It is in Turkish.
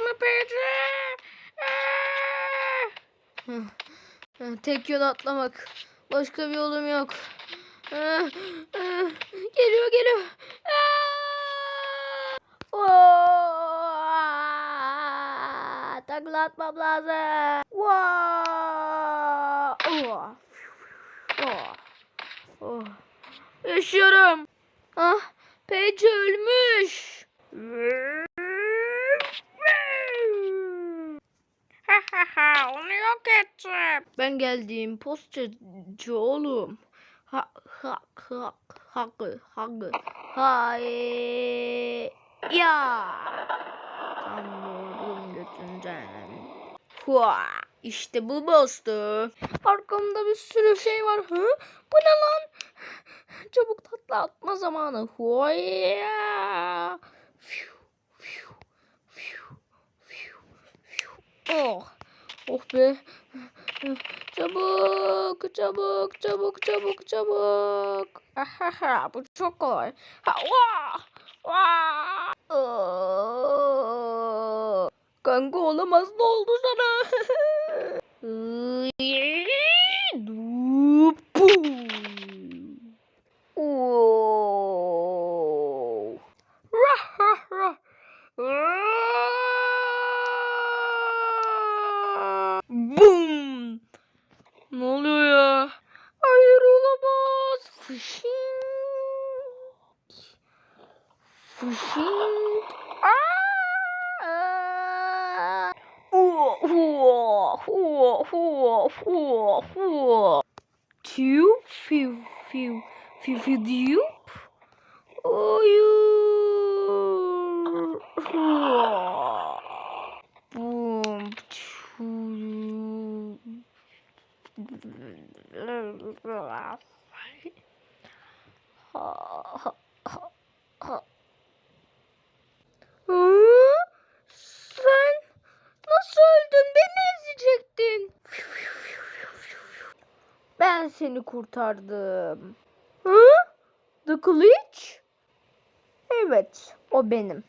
mı Pece? Tek yol atlamak. Başka bir yolum yok. Geliyor geliyor. Aa! Takla atmam lazım. Oh. Yaşıyorum. Ah, Paige ölmüş. Ha ha ha onu yok ettim. Ben geldim postacı oğlum. Ha ha ha hakkı hakkı hay ya. Tam vurdum götünden. Hua, işte bu bastı. Arkamda bir sürü şey var. Hı? Bu ne lan? Çabuk tatlı atma zamanı. Hua ya. Fiu, fiu, fiu, fiu. Oh. Oh be. Çabuk, çabuk, çabuk, çabuk, çabuk. Ahaha, bu çok kolay. Ha, vaa, vaa. Aa. Kanka olamaz ne oldu sana? Ne oluyor ya? Hayır olamaz. Fışing. Fışing. Aa! Hua, hua, hua, hua, hua, hua. Tüp, fiu, fiu, fiu, fiu, düp. Hayır. Hua. Bum, tüp. Hı? Sen nasıl öldün? Beni ezecektin. Ben seni kurtardım. Hı? The Glitch? Evet, o benim.